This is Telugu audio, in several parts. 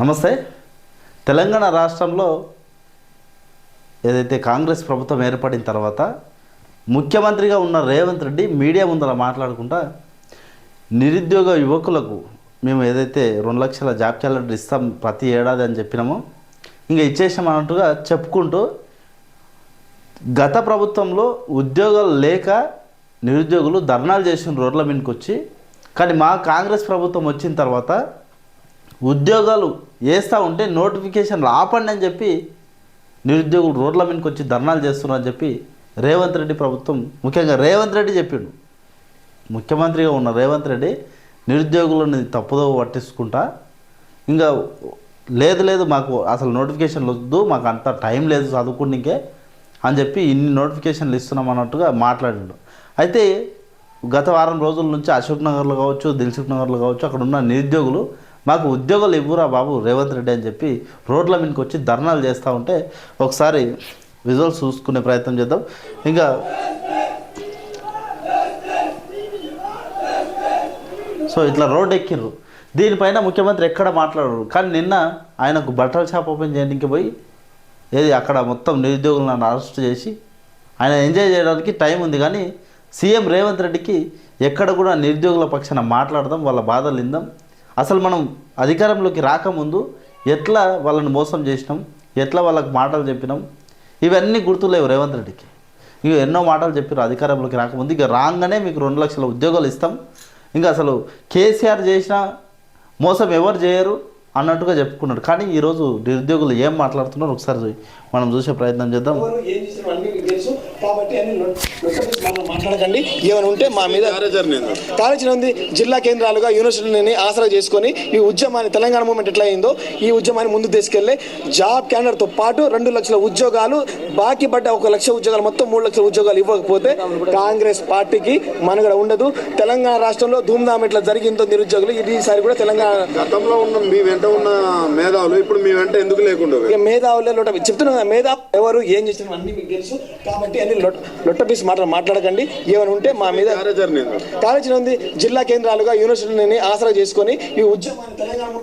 నమస్తే. తెలంగాణ రాష్ట్రంలో ఏదైతే కాంగ్రెస్ ప్రభుత్వం ఏర్పడిన తర్వాత ముఖ్యమంత్రిగా ఉన్న రేవంత్ రెడ్డి మీడియా ముందర మాట్లాడుకుంటా నిరుద్యోగ యువకులకు మేము ఏదైతే రెండు లక్షల జాబ్ క్యాలెండర్ ఇస్తాం ప్రతి ఏడాది అని చెప్పినామో ఇంకా ఇచ్చేసాం అన్నట్టుగా చెప్పుకుంటూ గత ప్రభుత్వంలో ఉద్యోగాలు లేక నిరుద్యోగులు ధర్నాలు చేసిన రోడ్ల మీదకి వచ్చి కానీ మా కాంగ్రెస్ ప్రభుత్వం వచ్చిన తర్వాత ఉద్యోగాలు వేస్తూ ఉంటే నోటిఫికేషన్లు ఆపండి అని చెప్పి నిరుద్యోగులు రోడ్ల మీదకి వచ్చి ధర్నాలు చేస్తున్నారని చెప్పి రేవంత్ రెడ్డి ప్రభుత్వం ముఖ్యంగా రేవంత్ రెడ్డి చెప్పిండు. ముఖ్యమంత్రిగా ఉన్న రేవంత్ రెడ్డి నిరుద్యోగులను తప్పుదో పట్టించుకుంటా. ఇంకా లేదు లేదు మాకు అసలు నోటిఫికేషన్లు వద్దు మాకు అంత టైం లేదు చదువుకునికే అని చెప్పి ఇన్ని నోటిఫికేషన్లు ఇస్తున్నాం అన్నట్టుగా మాట్లాడిండు. అయితే గత వారం రోజుల నుంచి అశోక్ నగర్లో కావచ్చు దిల్సుఖ్ నగర్లో కావచ్చు అక్కడ ఉన్న నిరుద్యోగులు మాకు ఉద్యోగాలు ఇవ్వరా బాబు రేవంత్ రెడ్డి అని చెప్పి రోడ్ల మీదకి వచ్చి ధర్నాలు చేస్తూ ఉంటే ఒకసారి విజువల్స్ చూసుకునే ప్రయత్నం చేద్దాం. ఇంకా సో ఇట్లా రోడ్ ఎక్కిర్రు. దీనిపైన ముఖ్యమంత్రి ఎక్కడ మాట్లాడరు. కానీ నిన్న ఆయనకు బట్టల షాప్ ఓపెన్ చేయడానికి పోయి ఏది అక్కడ మొత్తం నిరుద్యోగులను అరెస్ట్ చేసి ఆయన ఎంజాయ్ చేయడానికి టైం ఉంది కానీ సీఎం రేవంత్ రెడ్డికి ఎక్కడ కూడా నిరుద్యోగుల పక్షాన మాట్లాడదాం వాళ్ళ బాధలు ఇందాం అసలు మనం అధికారంలోకి రాకముందు ఎట్లా వాళ్ళని మోసం చేసినాం? ఎట్లా వాళ్ళకి మాటలు చెప్పినాం? ఇవన్నీ గుర్తులేవు రేవంత్ రెడ్డికి. ఇక ఎన్నో మాటలు చెప్పారు అధికారంలోకి రాకముందు. ఇక రాగానే మీకు రెండు లక్షల ఉద్యోగాలు ఇస్తాం. ఇంకా అసలు కేసీఆర్ చేసిన మోసం ఎవరు చేయరు అన్నట్టుగా చెప్పుకున్నాడు. కానీ ఈరోజు నిరుద్యోగులు ఏం మాట్లాడుతున్నారో ఒకసారి మనం చూసే ప్రయత్నం చేద్దాం. కాబట్టి మనం మాట్లాడకండి. ఏమైనా ఉంటే మా మీద కార్యాచరణ ఉంది జిల్లా కేంద్రాలుగా యూనివర్సిటీని ఆసరా చేసుకొని ఈ ఉద్యమాన్ని తెలంగాణ మూమెంట్ ఎట్లా అయిందో ఈ ఉద్యమాన్ని ముందుకు తీసుకెళ్ళే జాబ్ క్యాలెండర్తో పాటు రెండు లక్షల ఉద్యోగాలు బాకీ పడ్డ ఒక లక్ష ఉద్యోగాలు మొత్తం మూడు లక్షల ఉద్యోగాలు ఇవ్వకపోతే కాంగ్రెస్ పార్టీకి మనుగడ ఉండదు. తెలంగాణ రాష్ట్రంలో ధూమ్ధామ్ ఇట్లా జరిగిందో నిరుద్యోగులు ఇది ఈసారి కూడా తెలంగాణ గతంలో ఉన్న మీ వెంట ఉన్న మేధావులు ఇప్పుడు మీ వెంట ఎందుకు లేకుండా మేధావులే చెప్తున్నా కదా, మేధా ఎవరు ఏం చేసిన అన్ని మీకు తెలుసు. కాబట్టి అన్ని లొట్ట లొట్ట పీసి మాట్లా మాట్లాడకండి. ఏమైనా ఉంటే మా మీద కార్యాచరణ ఉంది జిల్లా కేంద్రాలుగా యూనివర్సిటీని ఆసరా చేసుకొని ఈ ఉద్యమాన్ని తెలంగాణ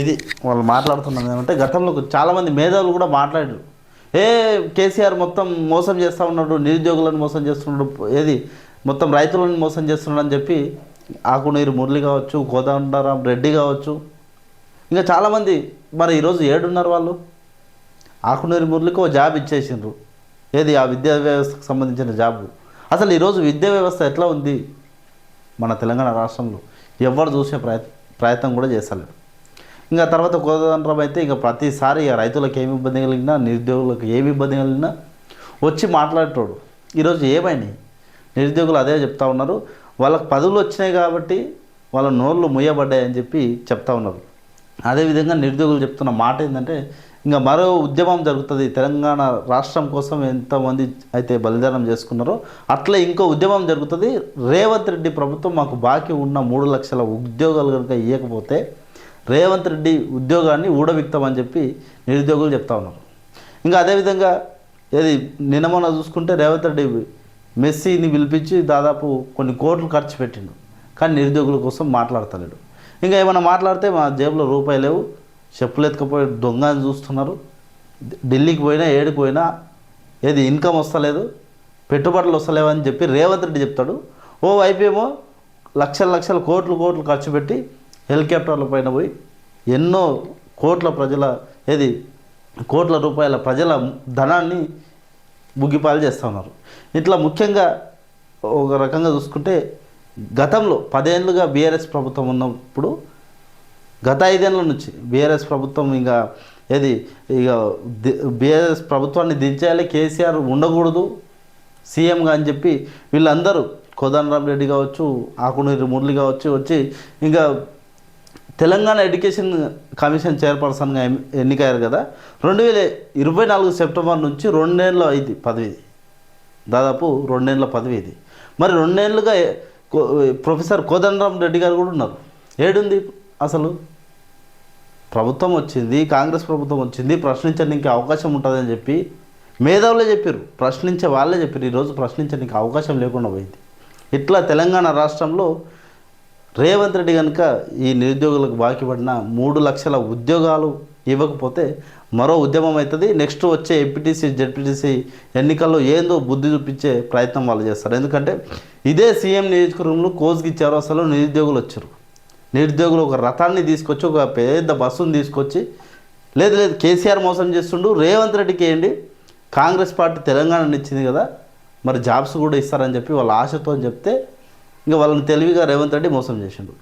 ఇది వాళ్ళు మాట్లాడుతున్నది ఏమంటే గతంలో చాలామంది మేధావులు కూడా మాట్లాడారు. ఏ కేసీఆర్ మొత్తం మోసం చేస్తూ ఉన్నాడు నిరుద్యోగులను మోసం చేస్తున్నాడు ఏది మొత్తం రైతులను మోసం చేస్తున్నాడు అని చెప్పి ఆకునీరు మురళి కావచ్చు కోదండరాం రెడ్డి కావచ్చు. ఇంకా చాలామంది మరి ఈరోజు ఏడున్నారు వాళ్ళు? ఆకునీరు మురళికి ఓ జాబ్ ఇచ్చేసిండ్రు. ఏది? ఆ విద్యా వ్యవస్థకు సంబంధించిన జాబు. అసలు ఈరోజు విద్యా వ్యవస్థ ఎట్లా ఉంది? మన తెలంగాణ రాష్ట్రంలో ఎవరు చూసే ప్రయత్ ప్రయత్నం కూడా చేస్తలేరు. ఇంకా తర్వాత కోదండరాం అయితే ఇంకా ప్రతిసారి ఇక రైతులకు ఏమి ఇబ్బంది కలిగినా నిరుద్యోగులకు ఏమి ఇబ్బంది కలిగినా వచ్చి మాట్లాడేటోడు. ఈరోజు ఏమైనాయి నిరుద్యోగులు అదే చెప్తా ఉన్నారు. వాళ్ళకి పదవులు వచ్చినాయి కాబట్టి వాళ్ళ నోళ్ళు ముయ్యబడ్డాయి అని చెప్పి చెప్తా ఉన్నారు. అదేవిధంగా నిరుద్యోగులు చెప్తున్న మాట ఏంటంటే ఇంకా మరో ఉద్యమం జరుగుతుంది. తెలంగాణ రాష్ట్రం కోసం ఎంతమంది అయితే బలిదానం చేసుకున్నారో అట్లా ఇంకో ఉద్యమం జరుగుతుంది. రేవంత్ రెడ్డి ప్రభుత్వం మాకు బాకీ ఉన్న మూడు లక్షల ఉద్యోగాలు కనుక ఇవ్వకపోతే రేవంత్ రెడ్డి ఉద్యోగాన్ని ఊడవిక్తామని చెప్పి నిరుద్యోగులు చెప్తా ఉన్నారు. ఇంకా అదేవిధంగా ఏది నిన్న మొన్న చూసుకుంటే రేవంత్ రెడ్డి మెస్సీని పిలిపించి దాదాపు కొన్ని కోట్లు ఖర్చు పెట్టిండు. కానీ నిరుద్యోగుల కోసం మాట్లాడతలేడు. ఇంకా ఏమైనా మాట్లాడితే మా జేబులో రూపాయలు లేవు. చెప్పులు ఎత్తుకపోయి దొంగ అని చూస్తున్నారు. ఢిల్లీకి పోయినా ఏడికి పోయినా ఏది ఇన్కమ్ వస్తలేదు పెట్టుబడులు వస్తలేవని చెప్పి రేవంత్ రెడ్డి చెప్తాడు. ఓ వైపేమో లక్షల లక్షల కోట్లు కోట్లు ఖర్చు పెట్టి హెలికాప్టర్ల పైన పోయి ఎన్నో కోట్ల ప్రజల ఏది కోట్ల రూపాయల ప్రజల ధనాన్ని ముగ్గిపాలు చేస్తూ ఉన్నారు. ఇట్లా ముఖ్యంగా ఒక రకంగా చూసుకుంటే గతంలో పదేళ్ళుగా బీఆర్ఎస్ ప్రభుత్వం ఉన్నప్పుడు గత ఐదేళ్ళ నుంచి బీఆర్ఎస్ ప్రభుత్వం ఇంకా ఏది ఇక బీఆర్ఎస్ ప్రభుత్వాన్ని దించేయాలి కేసీఆర్ ఉండకూడదు సీఎంగా అని చెప్పి వీళ్ళందరూ కోదండరామ్ రెడ్డి కావచ్చు ఆకునూరి మురళి కావచ్చు వచ్చి ఇంకా తెలంగాణ ఎడ్యుకేషన్ కమిషన్ చైర్పర్సన్గా ఎన్నికయ్యారు కదా రెండు వేల ఇరవై నాలుగు సెప్టెంబర్ నుంచి రెండేళ్ళు అయింది పదవి దాదాపు రెండేళ్ళ పదవి ఇది. మరి రెండేళ్ళుగా ప్రొఫెసర్ కోదండరామ్ రెడ్డి గారు కూడా ఉన్నారు. ఏడుంది అసలు? ప్రభుత్వం వచ్చింది కాంగ్రెస్ ప్రభుత్వం వచ్చింది ప్రశ్నించడానికి అవకాశం ఉంటుందని చెప్పి మేధావులే చెప్పారు. ప్రశ్నించే వాళ్ళే చెప్పారు. ఈరోజు ప్రశ్నించడానికి అవకాశం లేకుండా పోయింది. ఇట్లా తెలంగాణ రాష్ట్రంలో రేవంత్ రెడ్డి కనుక ఈ నిరుద్యోగులకు బాకీ పడిన మూడు లక్షల ఉద్యోగాలు ఇవ్వకపోతే మరో ఉద్యమం అవుతుంది. నెక్స్ట్ వచ్చే ఎంపీటీసీ జెడ్పీటీసీ ఎన్నికల్లో ఏందో బుద్ధి చూపించే ప్రయత్నం వాళ్ళు చేస్తారు. ఎందుకంటే ఇదే సీఎం నియోజకవర్గంలో కోజ్కి ఇచ్చారు అసలు నిరుద్యోగులు వచ్చారు. నిరుద్యోగులు ఒక రథాన్ని తీసుకొచ్చి ఒక పెద్ద బస్సును తీసుకొచ్చి లేదు లేదు కేసీఆర్ మోసం చేస్తుండు రేవంత్ రెడ్డికి వేయండి కాంగ్రెస్ పార్టీ తెలంగాణని ఇచ్చింది కదా మరి జాబ్స్ కూడా ఇస్తారని చెప్పి వాళ్ళ ఆశతో చెప్తే ఇంకా వాళ్ళని తెలివిగా రేవంత్ రెడ్డి మోసం చేసిండు.